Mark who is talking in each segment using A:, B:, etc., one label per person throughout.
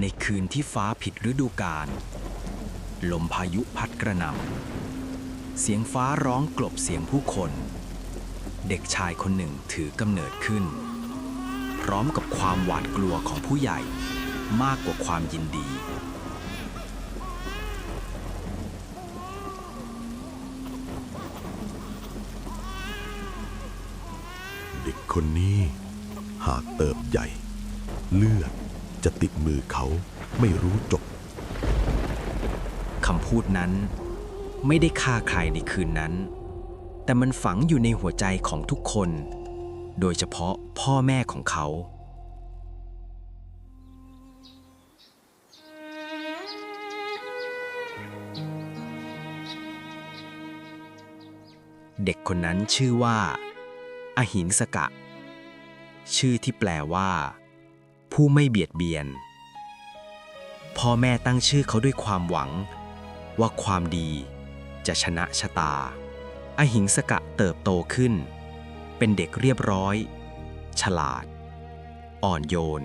A: ในคืนที่ฟ้าผิดฤดูกาลลมพายุพัดกระหน่ำเสียงฟ้าร้องกลบเสียงผู้คน เด็กชายคนหนึ่งถือกำเนิดขึ้น พร้อมกับความหวาดกลัวของผู้ใหญ่มากกว่าความยินดี
B: เด็กคนนี้หากเติบใหญ่ เลือด จะติดมือเขาไม่รู้จบ
A: คำพูดนั้นไม่ได้ฆ่าใครในคืนนั้น แต่มันฝังอยู่ในหัวใจของทุกคน โดยเฉพาะพ่อแม่ของเขา เด็กคนนั้นชื่อว่า อหิงสกะ ชื่อที่แปลว่า ผู้ไม่เบียดเบียน พ่อแม่ตั้งชื่อเขาด้วยความหวัง ว่าความดีจะชนะชะตา อหิงสกะเติบโตขึ้น เป็นเด็กเรียบร้อย ฉลาด อ่อนโยน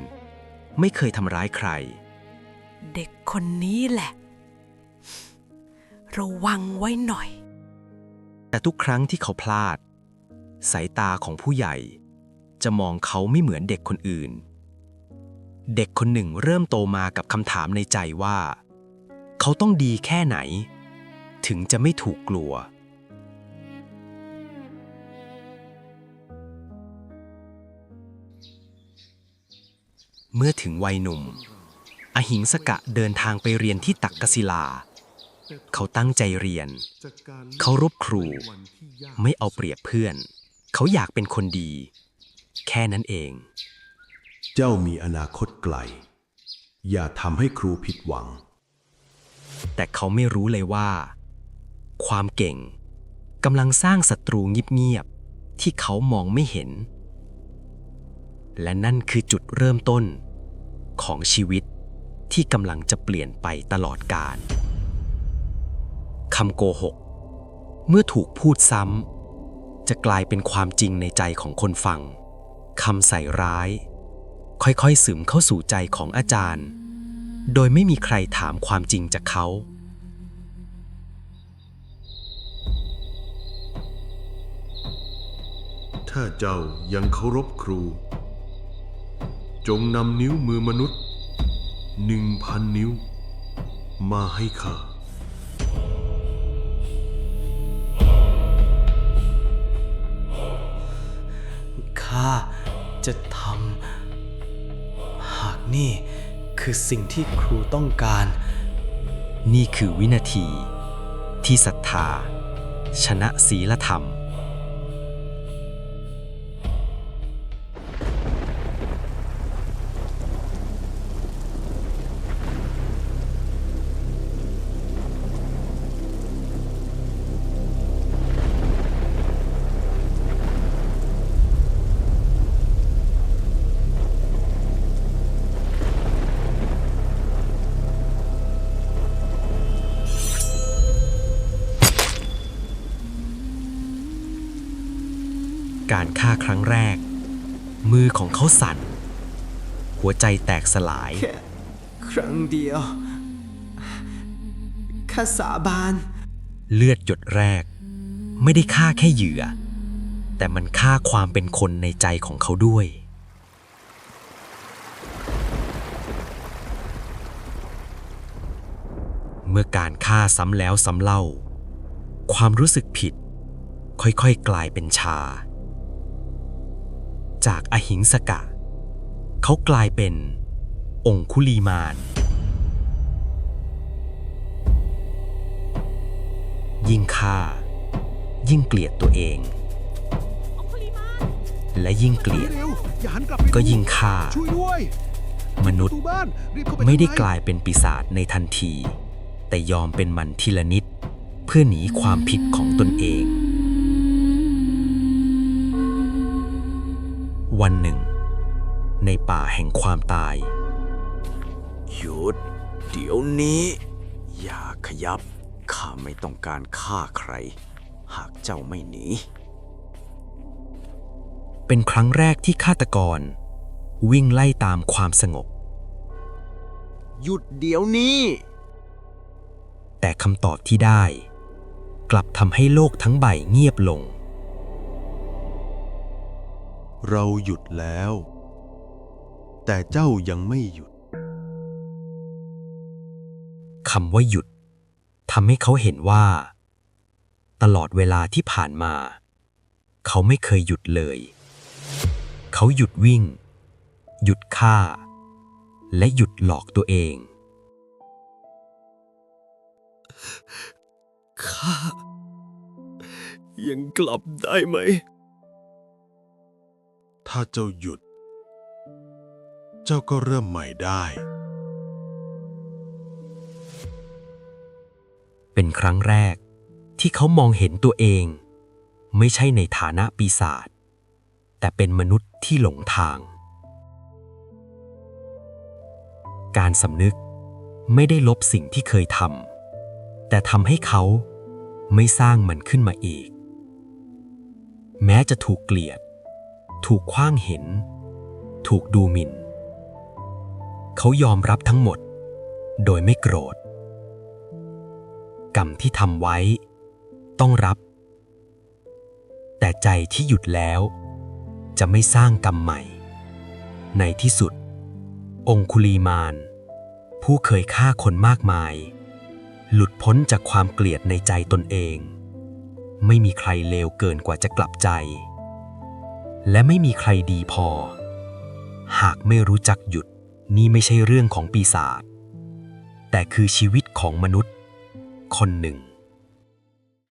A: ไม่เคยทำร้ายใคร
C: เด็กคนนี้แหละ ระวังไว้หน่อย
A: แต่ทุกครั้งที่เขาพลาด สายตาของผู้ใหญ่จะมองเขาไม่เหมือนเด็กคนอื่น เด็กคนหนึ่งเริ่มโตมากับคำถามในใจว่า เขาต้องดีแค่ไหน ถึงจะไม่ถูกกลัว เมื่อถึงวัยหนุ่ม อหิงสกะเดินทางไปเรียนที่ตักกศิลา เขาตั้งใจเรียน เขารบครู ไม่เอาเปรียบเพื่อน เขาอยากเป็นคนดี แค่นั้นเอง
B: เจ้ามีอนาคตไกล อย่าทำให้ครูผิดหวัง
A: แต่เขาไม่รู้เลยว่า ความเก่งกำลังสร้างศัตรูเงียบๆที่เขามองไม่เห็น และนั่นคือจุดเริ่มต้นของชีวิตที่กำลังจะเปลี่ยนไปตลอดกาลคำโกหก เมื่อถูกพูดซ้ำจะกลายเป็นความจริงในใจของคนฟังคำใส่ร้าย ค่อยๆ ซึมเข้าสู่ใจของอาจารย์ โดยไม่มีใครถามความจริงจากเขา
B: ถ้าเจ้ายังเคารพครู จงนำนิ้วมือมนุษย์หนึ่งพันนิ้ว มาให้ข้า
D: ข้าจะทำหาก นี่ คือสิ่งที่ครูต้องการ
A: นี่คือวินาที ที่ศรัทธา ชนะศีลธรรม การฆ่าครั้งแรก มือของเขาสั่น หัวใจแตกสลาย
D: แค่ครั้งเดียวข้าสาบาน
A: เลือดหยดแรก ไม่ได้ฆ่าแค่เหยื่อ แต่มันฆ่าความเป็นคนในใจของเขาด้วย เมื่อการฆ่าซ้ำแล้วซ้ำเล่า ความรู้สึกผิด ค่อยๆ กลายเป็นชา จากอหิงสกะ เขากลายเป็น องคุลีมาน ยิ่งฆ่า ยิ่งเกลียดตัวเอง และยิ่งเกลียด ก็ยิ่งฆ่า
B: ช่วยด้วย
A: มนุษย์
B: บ้านรีบเข้าไป
A: ไม่ได้กลายเป็นปีศาจในทันที แต่ยอมเป็นมันทีละนิด เพื่อหนีความผิดของตนเอง วันหนึ่ง ในป่าแห่งความตาย
E: หยุด เดี๋ยวนี้ อย่าขยับ ข้าไม่ต้องการฆ่าใคร หากเจ้าไม่หนี
A: เป็นครั้งแรกที่ฆาตกร วิ่งไล่ตามความสงบ
E: หยุดเดี๋ยวนี้
A: แต่คำตอบที่ได้ กลับทำให้โลกทั้งใบเงียบลง
B: เราหยุดแล้ว แต่เจ้ายังไม่หยุด
A: คำว่าหยุดทำให้เขาเห็นว่า ตลอดเวลาที่ผ่านมา เขาไม่เคยหยุดเลย เขาหยุดวิ่ง หยุดฆ่า และหยุดหลอกตัวเอง
D: ข้า ยังกลับได้ไหม
B: ถ้าเจ้าหยุด เจ้าก็เริ่มใหม่ได้
A: เป็นครั้งแรกที่เขามองเห็นตัวเอง ไม่ใช่ในฐานะปีศาจแต่เป็นมนุษย์ที่หลงทาง การสำนึกไม่ได้ลบสิ่งที่เคยทำแต่ทำให้เขาไม่สร้างมันขึ้นมาอีก แม้จะถูกเกลียด ถูกคว้างเห็น ถูกดูหมิ่น เขายอมรับทั้งหมด โดยไม่โกรธ กรรมที่ทำไว้ ต้องรับ แต่ใจที่หยุดแล้ว จะไม่สร้างกรรมใหม่ ในที่สุด องคุลีมาน ผู้เคยฆ่าคนมากมาย หลุดพ้นจากความเกลียดในใจตนเอง ไม่มีใครเลวเกินกว่าจะกลับใจ และไม่มีใครดีพอ หากไม่รู้จักหยุดนี่ไม่ใช่เรื่องของปีศาจแต่คือชีวิตของมนุษย์ คนหนึ่ง